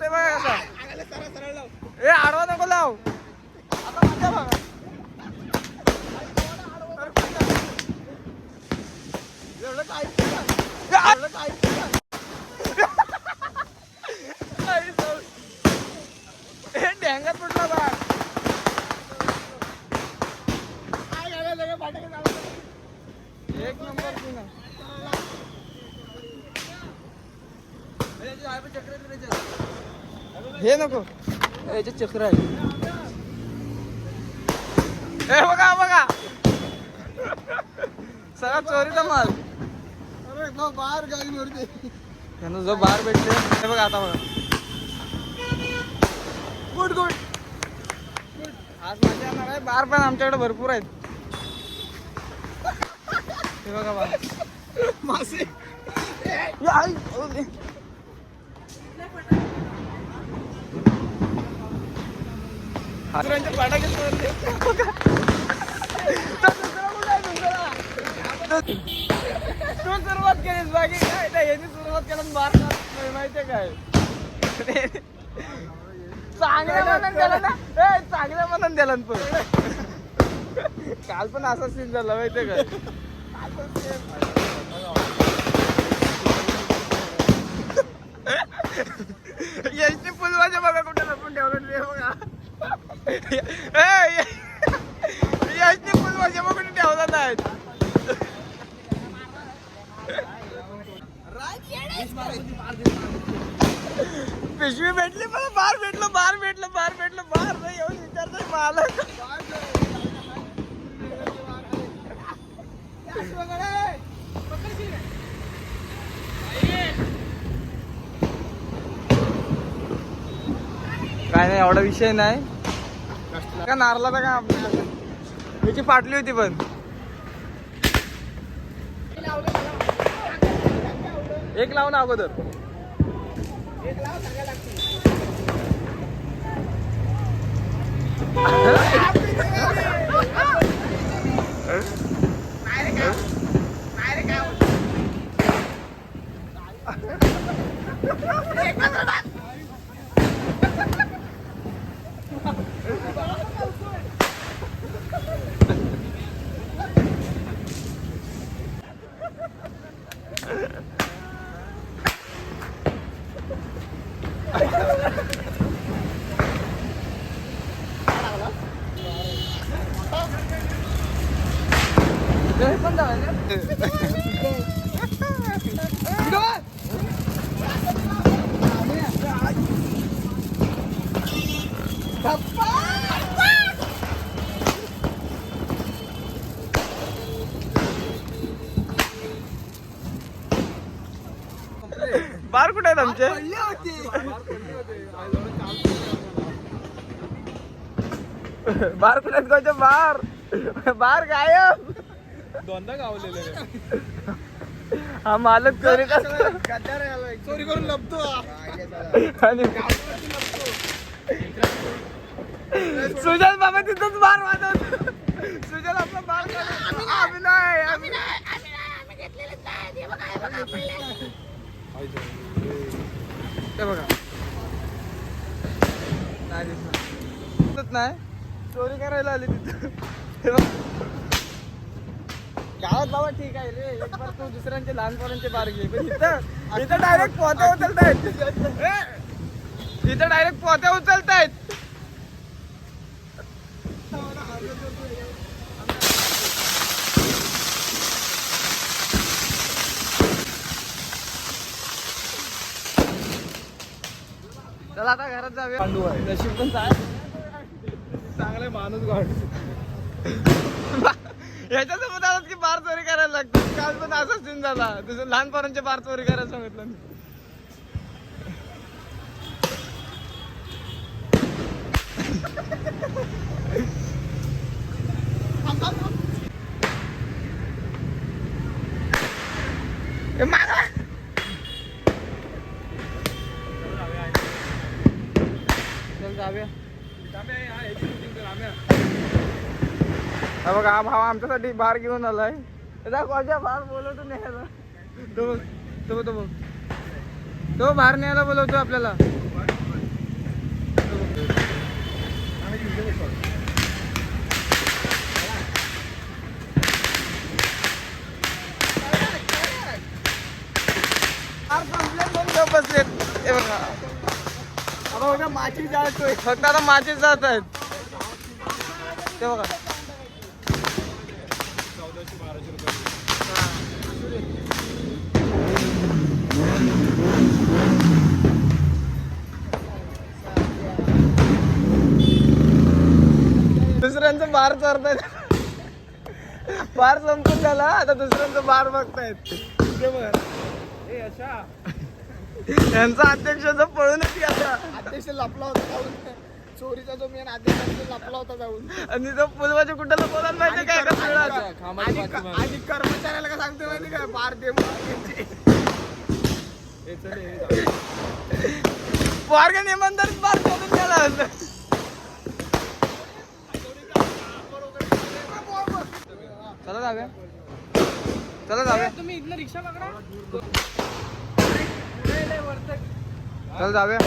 भाऊ आता. मजा बघा. एवढं काय एवढं काय आई जाऊ. हे डेंगात फुटला काय झालं सगळं एक नंबर सीन आहे हे नको. याचे चक्र आहे. हे बघा बघा. सगळा चोरीचा माल. अरे बाहेर गाडी वरती त्यांना जो बार भेटले हे बघा आता बघा. Good good. आज मजा येणार आहे. बार पण आमच्याकडे भरपूर आहेत. हे बघा बार मासे. आई, दे. हातरांचे फटाके चोरले. बघा. तो सुरुवात केलीस बाकी काय नाही यांनी सुरुवात केलं बार नाही माहितीये काय चांगल्या मनात दिला ना ए चांगल्या मनात दिला ना पण काल पण असा सीन झाला माहितीये काय काल पण same. यशनी फुलवाच्या बघा कुठे लपून ठेवलं ते बघा ए, यशनी फुलवाच्या बघा आहेत. पिशवी भेटली मला बार भेटलं बार भेटलं बार भेटलं बार नाही येऊन विचारतोय मालक. काय नाही एवढा विषय नाही. का नारला का आपल्याला? त्याची फाटली होती पण. एक लाव ना अगोदर. बार कुठे आहेत आमचे? बार कुठे आहेत बार. बार गायब. दोनदा गावलेले हा मालक चोरी चोरी करून लपतो. आणि सुजल बाबा तिथंच बार वाजवतो. सुजल आपला बार. आम्ही नाही आम्ही ते बघा. नाही नाही. चोरी करायला आली तिथं. गावात बाबा ठीक आहे रे एक बार तू दुसऱ्यांचे लहान पोरांचे बार घे. पण इथं इथं डायरेक्ट उचलतायत. ए, इथं डायरेक्ट पोत्या उचलतायत. चला आता घरात जाऊया. पांडू आहे. नशीब पण चांग- चांगले माणूस गाड याच्यासोबत आलात की बार चोरी करायला लागते. काल पण असाच दिन झाला. तुझं लहान बार चोरी करायला सांगितलं मी. चल जाऊया. बघा हा भाव आमच्यासाठी बाहेर घेऊन आलाय. कोणत्या बाहेर बोलवतो नाही तो बघ तो बाहेर न्यायला बोलवतो आपल्याला. बघा माची जातोय. फक्त आता माचीच जात आहेत. ते बघा. बार चोरतायत बार संपून झाला आता दुसऱ्यांचं बार बघतायत. ते बघा. ए अशा. यांचा अध्यक्षाचं पळूनच गेला अध्यक्ष लपला होता जाऊन. चोरीचा जो मेन अध्यक्ष लपला होता जाऊन. आणि तो पुलवाच्या कुठला बोलायला माहिती काय का सगळं? आणि आणि कर्मचाऱ्याला काय सांगते माहिती काय बार दे वर्ग निबंधन बार शोधून गेला होता चला जाऊया. चला जाऊया. तुम्ही इथलं रिक्षा पकडा. चला जाऊया.